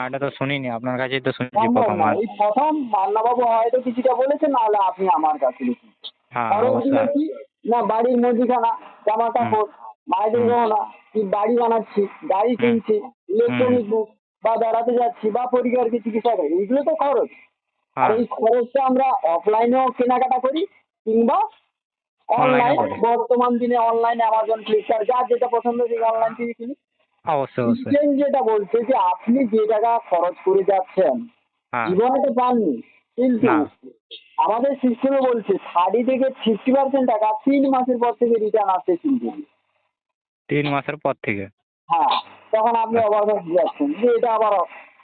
এটা তো শুনিনি আপনার কাছেই তো শুনেছি প্রথম না এই প্রথম মান্নাবাবু হয়তো কিছুটা বলেছে নাহলে আপনি আমার কাছে হ্যাঁ কি না বাড়ির মুদিখানা জামা কাপড় মায়েদের গহনা কি বাড়ি বানাচ্ছি গাড়ি কিনছি ইলেকট্রনিক বুক বা বেড়াতে যাচ্ছি বা পরিবারকে চিকিৎসা করি এগুলো তো খরচ। আর হ্যাঁ। এই খরচটা আমরা অফলাইনেও কেনাকাটা করি কিংবা অনলাইন বর্তমান দিনে অনলাইন অ্যামাজন ফ্লিপকার্ট যার যেটা পছন্দ সেই অনলাইন থেকে কিনি। অবশ্যই অবশ্যই। সিস্টেম যেটা বলছে যে আপনি যে টাকা খরচ করে যাচ্ছেন হ্যাঁ। জীবনে তো পাননি কিন্তু না। আমাদের সিস্টেমে বলছে থার্টি থেকে ফিফটি পার্সেন্ট টাকা তিন মাসের পর থেকে রিটার্ন শুরু করবে তিন মাসের পর থেকে? হ্যাঁ তখন আপনি অবাক হয়ে যাচ্ছেন যে এটা আবার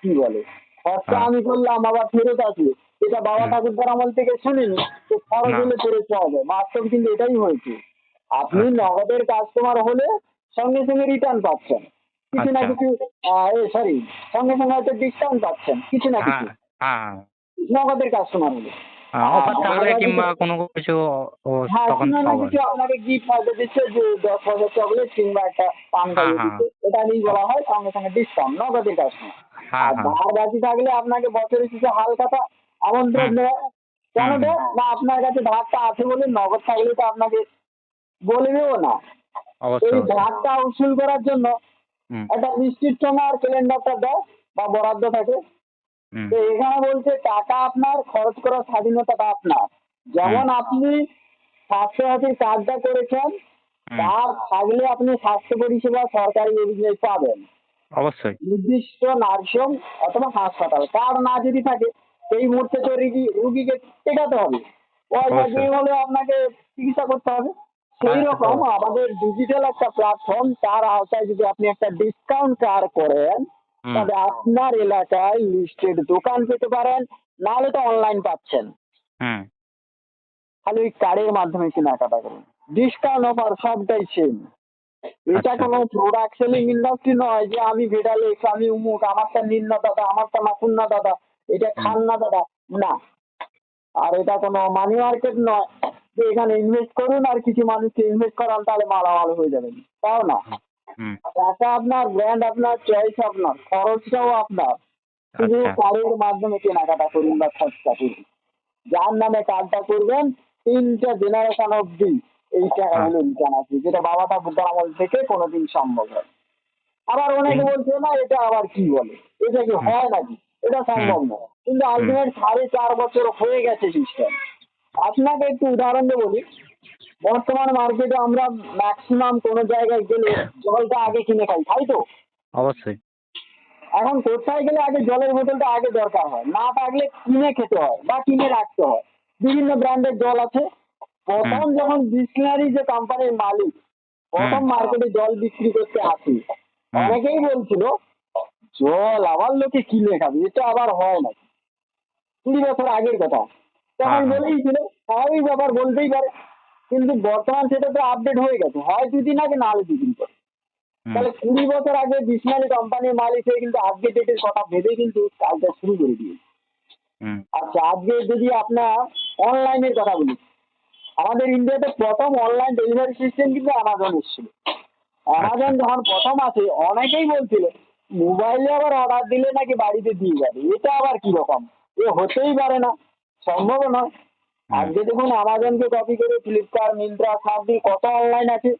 কি বলে? খরচা হ্যাঁ। আমি করলাম আবার ফেরত আছে এটা বাবা। ঠাকুরদার আমল থেকে শুনিনি তো খরচ হলে ফেরত পাওয়া যায়। বাস্তব কিন্তু এটাই হয়েছে। আপনি আচ্ছা। নগদের কাস্টমার হলে সঙ্গে সঙ্গে রিটার্ন পাচ্ছেন। কিছু না আচ্ছা। কিছু সরি সঙ্গে সঙ্গে হয়তো ডিসকাউন্ট পাচ্ছেন কিছু না হ্যাঁ কিছু। হ্যাঁ। নগদের কাস্টমার হলে। অফার হ্যাঁ, থাকলে কিংবা কোনো কিছু হ্যাঁ তখন কিছু গিফট হয়তো দিচ্ছে যে দশ হাজার চকলেট কিংবা একটা পান হ্যাঁ, খাইয়ে হ্যাঁ। দিচ্ছে এটা নিয়ে বলা হয় সঙ্গে সঙ্গে ডিসকাউন্ট নগদের কাস্টমার হ্যাঁ আর হ্যাঁ। ধার বাকি থাকলে আপনাকে বছরের শেষে হালখাতা আমন্ত্রণ দেয় কেন হুম। দেয় না আপনার কাছে ধারটা আছে বলে নগদ থাকলে তো আপনাকে বলবেও না। এই ধারটা উসুল করার জন্য একটা নিশ্চিত সময় আর ক্যালেন্ডারটা দেয় বা বরাদ্দ থাকে। তো এখানে বলছে টাকা আপনার খরচ করার স্বাধীনতাটা আপনার। যেমন আপনি স্বাস্থ্য স্বাস্থ্যসাথীর কার্ডটা করেছেন তার থাকলে আপনি স্বাস্থ্য পরিষেবা সরকারি অনুযায়ী পাবেন। অবশ্যই। নির্দিষ্ট নার্সিং অথবা হাসপাতাল কার্ড না যদি থাকে সেই মুহূর্তে তো রুগী রুগীকে টেকাতে হবে। হলে আপনাকে চিকিৎসা করতে হবে। সেই হ্যাঁ, রকম আমাদের ডিজিটাল একটা প্ল্যাটফর্ম তার আওতায় যদি আপনি একটা ডিসকাউন্ট কার্ড করেন তবে আপনার এলাকায় লিস্টেড দোকান পেতে পারেন নাহলে তো অনলাইন পাচ্ছেন। খালি ওই কার্ডের মাধ্যমে কেনাকাটা করুন। ডিসকাউন্ট অফার সবটাই সেম এটা আচ্ছা। কোনো প্রোডাক্ট সেলিং ইন্ডাস্ট্রি নয় যে আমি ভেডালেক্স আমি উমুক আমারটা নিন না দাদা আমারটা মাখুন না দাদা এটা খান না দাদা না। আর এটা কোনো মানি মার্কেট নয়। যে এখানে ইনভেস্ট করুন আর কিছু মানুষকে ইনভেস্ট করান তাহলে মালামাল হয়ে যাবেন তাও না? টাকা আপনার ব্র্যান্ড আপনার চয়েস আপনার। খরচটাও আপনার। শুধু আচ্ছা। কার্ডের মাধ্যমে কেনাকাটা করুন বা খরচা করুন। যার নামে কার্ডটা করবেন তিনটা জেনারেশন অব্দি এই টাকাগুলো রিটার্ন আসবে যেটা বাবা ঠাকুরদার আমল থেকে কোনোদিন সম্ভব হয় আবার অনেকে বলছে না এটা আবার কি বলে? এটা কি হয় নাকি? এটা সম্ভব নয়। কিন্তু আলটিমেট সাড়ে চার বছর হয়ে গেছে সিস্টেম আপনাকে একটু উদাহরণ দিয়ে বলি। বর্তমান মার্কেটে আমরা ম্যাক্সিমাম কোনো জায়গায় গেলে জলটা আগে কিনে খাই তাই তো? অবশ্যই। এখন কোথায় গেলে আগে জলের বোতলটা আগে দরকার হয়? না থাকলে কিনে খেতে হয় বা কিনে রাখতে হয়। বিভিন্ন ব্র্যান্ডের জল আছে। প্রথম যখন বিসলারি যে কোম্পানির মালিক প্রথম। মার্কেটে জল বিক্রি করতে আসি অনেকেই বলছিল জল আবার লোকে কিনে খাবে এটা আবার হয় না। কুড়ি বছর আগের কথা। তখন হ্যাঁ, হ্যাঁ। বলেই ছিল স্বাভাবিক ব্যাপার বলতেই পারে। কিন্তু বর্তমান সেটা তো আপডেট হয়ে গেছে। হয় দুদিন আগে না হলে দুদিন পরে। তাহলে কুড়ি বছর আগে বিসনারি কোম্পানির মালিক হয়ে কিন্তু আজকে ডেটের কথা ভেবে কিন্তু কাজটা শুরু করে দিয়েছে। আচ্ছা আজকে যদি আপনার অনলাইনের কথা বলি আমাদের ইন্ডিয়াতে প্রথম অনলাইন ডেলিভারি সিস্টেম কিন্তু অ্যামাজন এসেছিল। অ্যামাজন যখন প্রথম আসে অনেকেই বলছিল মোবাইলে আবার অর্ডার দিলে নাকি বাড়িতে দিয়ে যাবে? এটা আবার কি রকম এ হতেই পারে না। সম্ভব নয়। আজকে দেখুন আমাজনকে কপি করে ফ্লিপকার্ট মিন্ত্রা সাবদি কত অনলাইন আছে।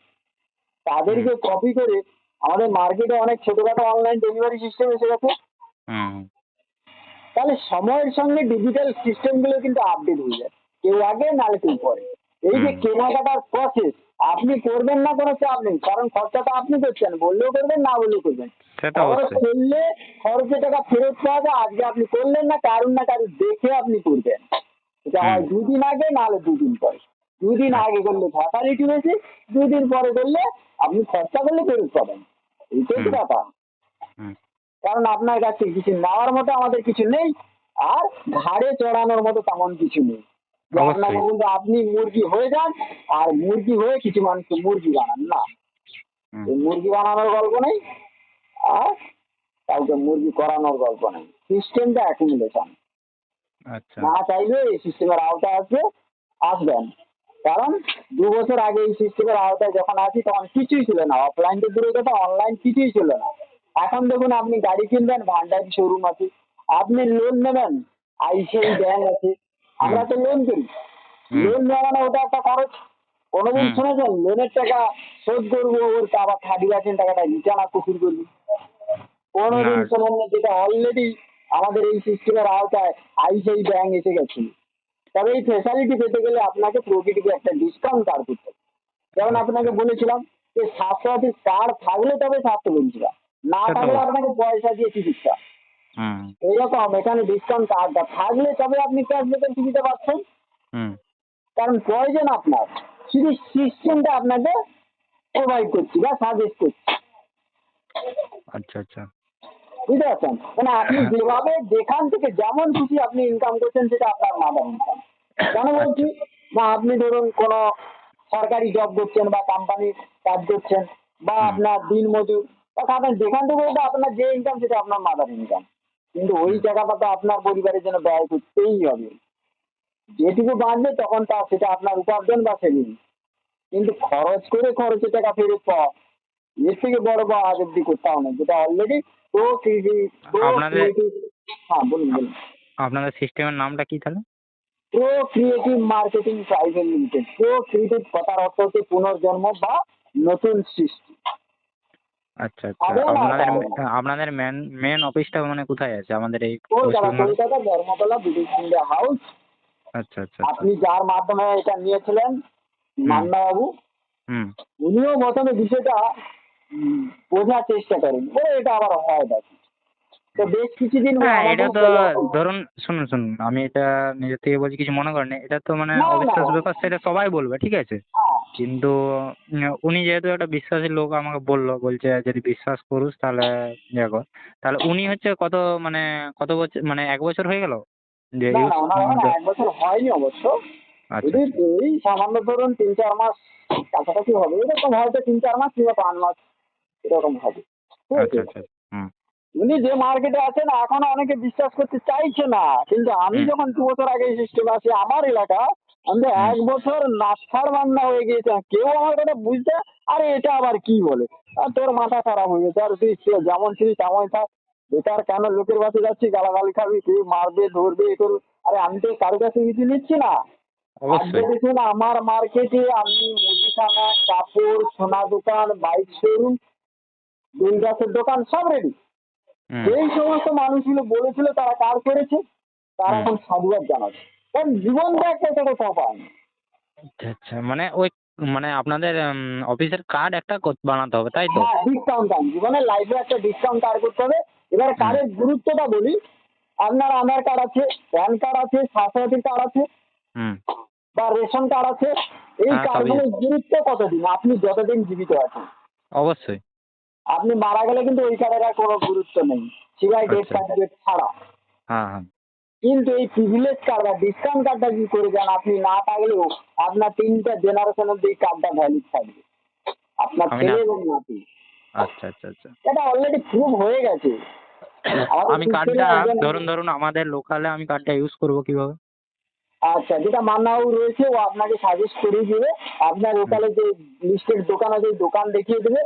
তাদেরকে কপি করে আমাদের মার্কেটে অনেক ছোটখাটো অনলাইন ডেলিভারি সিস্টেম এসে গেছে। তাহলে সময়ের সঙ্গে ডিজিটাল সিস্টেমগুলো কিন্তু আপডেট হয়ে যায়। কেউ আগে নালে কেউ পরে। এই যে কেনাকাটার প্রসেস আপনি করবেন না কোনো চাপ নেই কারণ খরচাটা আপনি করছেন বললেও করবেন না বললেও করবেন। খরচ করলে খরচের টাকা ফেরত পাওয়া যায় আজকে আপনি করলেন না কারুর না কারুর দেখে আপনি করবেন। এটা হয় দুদিন আগে নাহলে দুদিন পরে। দুদিন আগে করলে ফ্যাসালিটি বেশি দুদিন পরে করলে আপনি খরচা করলে ফেরত পাবেন। এইটাই তো ব্যাপার। কারণ আপনার কাছে কিছু নেওয়ার মতো আমাদের কিছু নেই আর ঘাড়ে চড়ানোর মতো তেমন কিছু নেই। আপনাকে বলব আপনি মুরগি হয়ে যান আর মুরগি হয়ে কিছু মানুষকে মুরগি বানান না। মুরগি বানানোর গল্প নেই আর কাউকে মুরগি করানোর গল্প নেই। সিস্টেমটা অ্যাকুমুলেশন আচ্ছা। না চাইলে এই সিস্টেমের আওতায় আসবে আসবেন। কারণ দু বছর আগে এই সিস্টেমের আওতায় যখন আসি তখন কিছুই ছিল না। অফলাইন তো দূরের কথা অনলাইন কিছুই ছিল না। এখন দেখুন আপনি গাড়ি কিনবেন ভান্ডারি শোরুম আছে। আপনি লোন নেবেন আইসিআই ব্যাংক আছে। আমরা তো লোন করি। লোন নেওয়া মানে ওটা একটা খরচ। কোনোদিন। শুনেছেন? লোনের টাকা শোধ করব ওর আবার থার্টি পার্সেন্ট টাকাটা রিটার্ন কুকুর করবি। কোনোদিন। শোনেন না যেটা অলরেডি আমাদের এই সিস্টেমের আওতায় আইসিআই ব্যাংক এসে গেছিল তবে এই ফেসিলিটি পেতে গেলে আপনাকে প্রকৃতিকে একটা ডিসকাউন্ট কার্ড করতে হবে। যেমন আপনাকে বলেছিলাম যে স্বাস্থ্যসাথী কার্ড থাকলে তবে স্বাস্থ্য পরিষেবা না থাকলে আপনাকে পয়সা দিয়ে চিকিৎসা। হুম। এইরকম এখানে ডিসকাউন্ট কার্ডটা থাকলে তবে আপনি ক্যাশব্যাকের সুবিধা পাচ্ছেন। হুম। কারণ প্রয়োজন আপনার। শুধু সিস্টেমটা আপনাকে প্রোভাইড করছি বা সাজেস্ট করছি। আচ্ছা আচ্ছা। বুঝতে পারছেন? মানে আপনি যেভাবে যেখান থেকে যেমন খুশি আপনি ইনকাম করছেন সেটা আপনার মাদার ইনকাম কেন বলছি? না আপনি ধরুন কোনো সরকারি জব করছেন বা কোম্পানির কাজ করছেন বা আপনার দিন মজুর বা আপনার যেখান থেকে আপনার যে ইনকাম সেটা আপনার মাদার ইনকাম কিন্তু ওই টাকাটা তো আপনার পরিবারের জন্য ব্যয় করতেই হবে। যেটুকু বাঁচবে তখন তা সেটা আপনার উপার্জন বা সেভিং। কিন্তু খরচ করে খরচের টাকা ফেরত পাওয়া এর থেকে বড় বা আজ অব্দি করতে হবে না যেটা অলরেডি প্রো আপনাদের- হ্যাঁ বলুন বলুন। আপনাদের সিস্টেমের নামটা কি তাহলে? Pro Creative Marketing Private Limited Pro Creative কথার অর্থ হচ্ছে পুনর্জন্ম বা নতুন সৃষ্টি। আচ্ছা আচ্ছা। আপনাদের আপনাদের মেন মেন অফিসটা মানে কোথায় আছে? আমাদের এই Kolkata Dharmatala British India House আচ্ছা আচ্ছা আপনি যার মাধ্যমে এটা নিয়েছিলেন মান্নাবাবু হুম। উনিও প্রথমে বিষয়টা বোঝার চেষ্টা করেন। ও এটা আবার হয় নাকি তো বেশ কিছুদিন হ্যাঁ এটা তো ধরুন শুনুন শুনুন আমি এটা নিজের থেকে বলছি কিছু মনে করেন এটা তো মানে। অবিশ্বাস ব্যাপার সেটা সবাই বলবে ঠিক আছে? হ্যাঁ, কিন্তু উনি যেহেতু একটা বিশ্বাসী লোক আমাকে বলল বলছে যদি বিশ্বাস করিস তাহলে ইয়ে কর তাহলে উনি হচ্ছে কত মানে কত বছর মানে এক বছর হয়ে গেল? যে না ইউজ না ওনার এখন এক বছর হয়নি অবশ্য। আচ্ছা যদি এই সামান্য ধরুন তিন চার মাস কাছাকাছি হবে এরকম হয়তো তিন চার মাস কিংবা পাঁচ মাস এরকম হবে। আচ্ছা আচ্ছা হুম উনি যে মার্কেটে আছেন এখন অনেকে বিশ্বাস করতে চাইছে না। কিন্তু আমি যখন দু বছর আগে এই সিস্টেমে আসি আমার এলাকা আমি এক বছর নাস্তার বান্না হয়ে গিয়েছে কেউ আমার কথা বুঝতে আরে এটা আবার কি বলে? আর তোর মাথা খারাপ হয়ে গেছে। আর তুই যেমন ছিলি তেমন থাক। বেকার কেন লোকের বাসে যাচ্ছি? গালাগালি খাবি কে মারবে ধরবে এ করবে? আরে আমি তো কারও কাছে কিছু নিচ্ছি না। দেখুন আমার মার্কেটে আপনি মুদিখানা কাপড় সোনা দোকান বাইক শোরুম দুল গাছের দোকান সব রেডি যেই সমস্ত মানুষগুলো বলেছিল তারা কার করেছে? তারা। এখন সাধুবাদ জানাচ্ছে। কারণ জীবনটা একটা একটা পায় আচ্ছা আচ্ছা। মানে ওই মানে আপনাদের অফিসের কার্ড একটা বানাতে হবে তাই তো? হ্যাঁ ডিসকাউন্ট কার্ড জীবনের লাইফে একটা ডিসকাউন্ট কার্ড করতে হবে। এবার কার্ডের গুরুত্বটা বলি। আপনার আধার কার্ড আছে প্যান কার্ড আছে স্বাস্থ্যসাথী কার্ড আছে হুম। বা রেশন কার্ড আছে। এই হ্যাঁ, কার্ডগুলোর গুরুত্ব কতদিন? আপনি যতদিন জীবিত আছেন। অবশ্যই। আপনি মারা গেলে কিন্তু ওই কার্ডের আর কোনো গুরুত্ব নেই। সিগাই ডেট আচ্ছা। সার্টিফিকেট ছাড়া। হ্যাঁ হ্যাঁ। কিন্তু এই প্রিভিলেজ কার্ড বা ডিসকাউন্ট কার্ডটা কি করে যান আপনি না থাকলেও আপনার তিনটা জেনারেশন অব্দি এই কার্ডটা ভ্যালিড থাকবে। আপনার ছেলে এবং নাতি। আচ্ছা আচ্ছা আচ্ছা। এটা অলরেডি প্রুভ হয়ে গেছে। আমি কার্ডটা ধরুন ধরুন আমাদের লোকালে আমি কার্ডটা ইউজ করব কীভাবে? আচ্ছা যেটা মান্নাবাবু রয়েছে ও আপনাকে সাজেস্ট করিয়ে দিবে। আপনার ওখানে যে লিস্টেড দোকান আছে দোকান দেখিয়ে দেবে।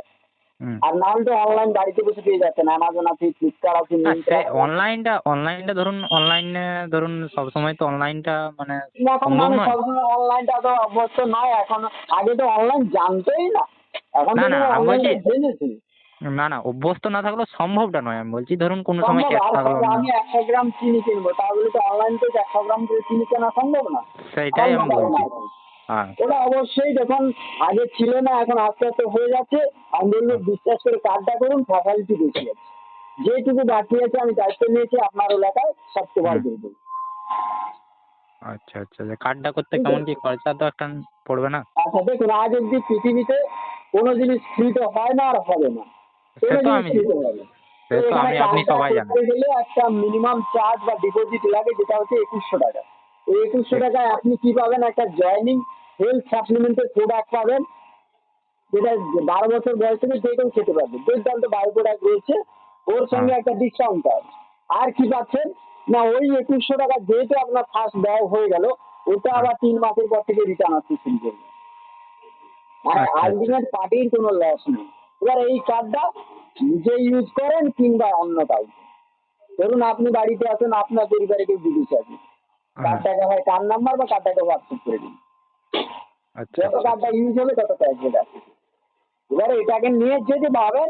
আর না হলে অনলাইন বাড়িতে বসে পেয়ে যাচ্ছেন। অ্যামাজন আছে ফ্লিপকার্ট আছে অনলাইনটা অনলাইনটা ধরুন অনলাইনে ধরুন সবসময় তো অনলাইনটা মানে সম্ভব নয়। সবসময় অনলাইনটা তো অভ্যস্ত নয় এখন আগে তো অনলাইন জানতোই না। এখন না, না, আমি বলছি- না না অভ্যস্ত না থাকলেও সম্ভবটা নয়। আমি বলছি ধরুন কোনো সময় ক্যাশ থাকল না। আমি একশো গ্রাম চিনি কিনবো। তাহলে তো অনলাইন থেকে একশো গ্রাম করে চিনি কেনা সম্ভব না। সেটাই আমি বলছি। ওটা অবশ্যই যখন আগে ছিল না এখন আস্তে আস্তে হয়ে যাচ্ছে। আমি বলব বিশ্বাস করে কার্ডটা করুন ফ্যাসিলিটি বেশি আছে যেটুকু বাকি আছে আমি দায়িত্ব নিয়েছি আপনার এলাকায় সব কভার করে দেবো। আচ্ছা আচ্ছা। কার্ডটা করতে কেমন কি খরচা তো একটা পড়বে না? আচ্ছা দেখুন আজ অব্দি পৃথিবীতে কোনো জিনিস ফ্রিতে হয় না আর হবে না। কোনো তো জিনিস হবে। সে তো গেলে একটা মিনিমাম চার্জ বা ডিপোজিট লাগে যেটা হচ্ছে একুশশো টাকা। একুশশো টাকায় আপনি কি পাবেন? একটা জয়েনিং হেলথ সাপ্লিমেন্টের প্রোডাক্ট পাবেন। যেটা বারো বছর বয়স থেকে যে কেউ খেতে পারবে। দুর্দান্ত বায়ো প্রোডাক্ট রয়েছে। ওর সঙ্গে হ্যাঁ। একটা ডিসকাউন্ট আছে আর কি পাচ্ছেন? না ওই একুশশো টাকা যেহেতু আপনার ফার্স্ট ব্যয় হয়ে গেল ওটা হ্যাঁ। আবার তিন মাসের পর থেকে রিটার্ন আসতে শুরু করবে। মানে আচ্ছা, আচ্ছা। আলটিমেট পার্টির কোনো লস নেই। এবার এই কার্ডটা নিজে ইউজ করেন কিংবা অন্য কাউকে। ধরুন আপনি বাড়িতে আছেন আপনার পরিবারে কেউ বিদেশে আছে। হ্যাঁ কার্ডটাকে হয় কার নাম্বার বা কার্ডটাকে হোয়াটসঅ্যাপ করে দিন। আচ্ছা। যত কার্ডটা ইউজ হবে তত আসবে। এবারে এটাকে নিয়ে যদি ভাবেন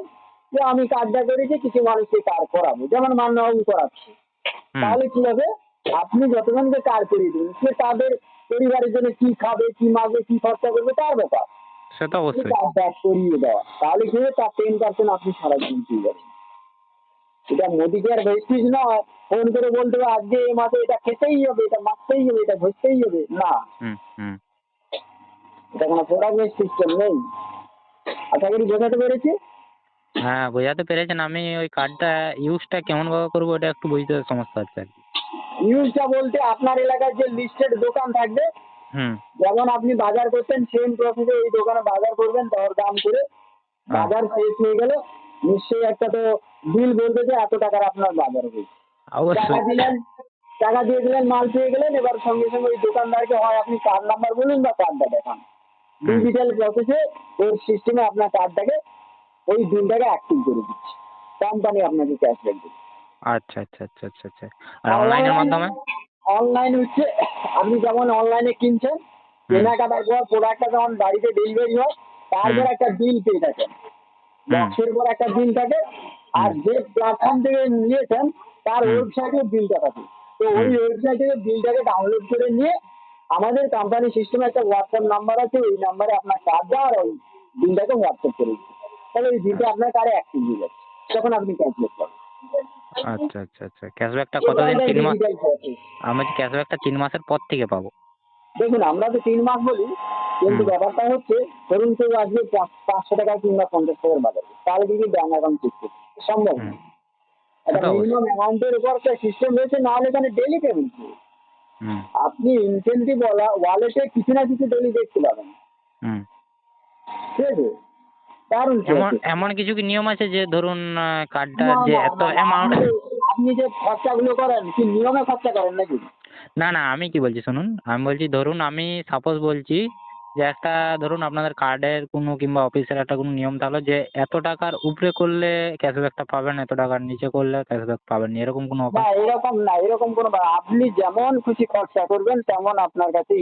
যে আমি কার্ডটা করেছি কিছু মানুষকে কার্ড করাবো? যেমন মান্যবাবু করাচ্ছে। তাহলে কি হবে? আপনি যতজনকে কার্ড করিয়ে দিন সে তাদের পরিবারের জন্য কি খাবে কি মাগবে কি খরচা করবে তার ব্যাপার। সে তো অবশ্যই। কার্ড ব্যাক করিয়ে দেওয়া। তাহলে কি হবে? তার টেন পার্সেন্ট আপনি সারা দিন পেয়ে যাবেন এটা মোদিকে আর ভেস্টিজ নয় ফোন করে বলতে হবে আজকে এই মাসে এটা খেতেই হবে এটা মাখতেই হবে এটা ঘষতেই হবে। না। এটা কোনো প্রোডাক্ট সিস্টেম নেই। আশা করি বোঝাতে পেরেছি? হ্যাঁ বোঝাতে পেরেছেন। আমি ওই কার্ডটা ইউজটা কেমনভাবে করব ওটা একটু বুঝতে সমস্যা হচ্ছে আর ইউজটা বলতে আপনার এলাকার যে লিস্টেড দোকান থাকবে হুম। যেমন আপনি বাজার করতেন সেম প্রসেসে এই দোকানে বাজার করবেন দর দাম করে বাজার শেষ হয়ে গেলে। নিশ্চয়ই একটা তো বিল বলবে যে এত টাকার আপনার বাজার হয়েছে। অবশ্যই। টাকা দিয়ে দিলেন মাল পেয়ে গেলেন এবার সঙ্গে সঙ্গে ওই দোকানদারকে হয় আপনি কার্ড নাম্বার বলুন বা কার্ডটা দেখান। ডিজিটাল প্রসেসে ওর সিস্টেমে আপনার কার্ডটাকে ওই বিলটাকে অ্যাক্টিভ করে দিচ্ছে। কোম্পানি আপনাকে ক্যাশব্যাক দেবে আচ্ছা আচ্ছা আচ্ছা আচ্ছা আচ্ছা। আর অনলাইনের মাধ্যমে? অনলাইন হচ্ছে আপনি যেমন অনলাইনে কিনছেন কেনাকাটার পর প্রোডাক্টটা যখন বাড়িতে ডেলিভারি হয় তারপর একটা বিল পেয়ে থাকেন। বক্সের পর একটা বিল থাকে। আর যে প্ল্যাটফর্ম থেকে নিয়েছেন তার। ওয়েবসাইটে বিলটা থাকে তো ওই হুম। ওয়েবসাইট থেকে বিলটাকে ডাউনলোড করে নিয়ে আমাদের কোম্পানি সিস্টেমে একটা হোয়াটসঅ্যাপ নাম্বার আছে ওই নাম্বারে আপনার কার্ড দেওয়া আর ওই বিলটাকে হোয়াটসঅ্যাপ করে দিচ্ছে তাহলে ওই বিলটা আপনার কারে অ্যাক্টিভ হয়ে যাচ্ছে। তখন আপনি ক্যাশব্যাক পাবেন আচ্ছা আচ্ছা আচ্ছা। ক্যাশব্যাকটা কতদিন? তিন মাস আমি ক্যাশব্যাকটা তিন মাসের পর থেকে পাবো। দেখুন আমরা তো তিন মাস বলি কিন্তু ব্যাপারটা হচ্ছে ধরুন কেউ আজকে পাঁচ- পাঁচশো টাকা কিংবা পঞ্চাশ টাকার বাজার তাহলে কিন্তু ব্যাঙ্ক অ্যাকাউন্ট চেক করতে সম্ভব? না একটা মিনিমাম অ্যামাউন্টের উপর একটা সিস্টেম রয়েছে না হলে এখানে ডেলি পেমেন্ট আপনি ইনসেন্টিভ ওয়ালেটে কিছু না কিছু ডেলি দেখতে পাবেন হুম। ঠিক আছে? কারণ এমন এমন কিছু কি নিয়ম আছে যে ধরুন কার্ডটা যে এত অ্যামাউন্ট আপনি যে খরচাগুলো করেন কি নিয়মে খরচা করেন নাকি? না না আমি কি বলছি শুনুন। আমি বলছি ধরুন আমি সাপোজ বলছি যে একটা ধরুন আপনাদের কার্ডের কোনো কিংবা অফিসের একটা কোনো নিয়ম থাকল যে এত টাকার উপরে করলে ক্যাশব্যাকটা পাবেন এত টাকার নিচে করলে ক্যাশব্যাক পাবেন না, এরকম কোনো না এরকম না এরকম কোনো আপনি যেমন খুশি খরচা করবেন তেমন আপনার কাছে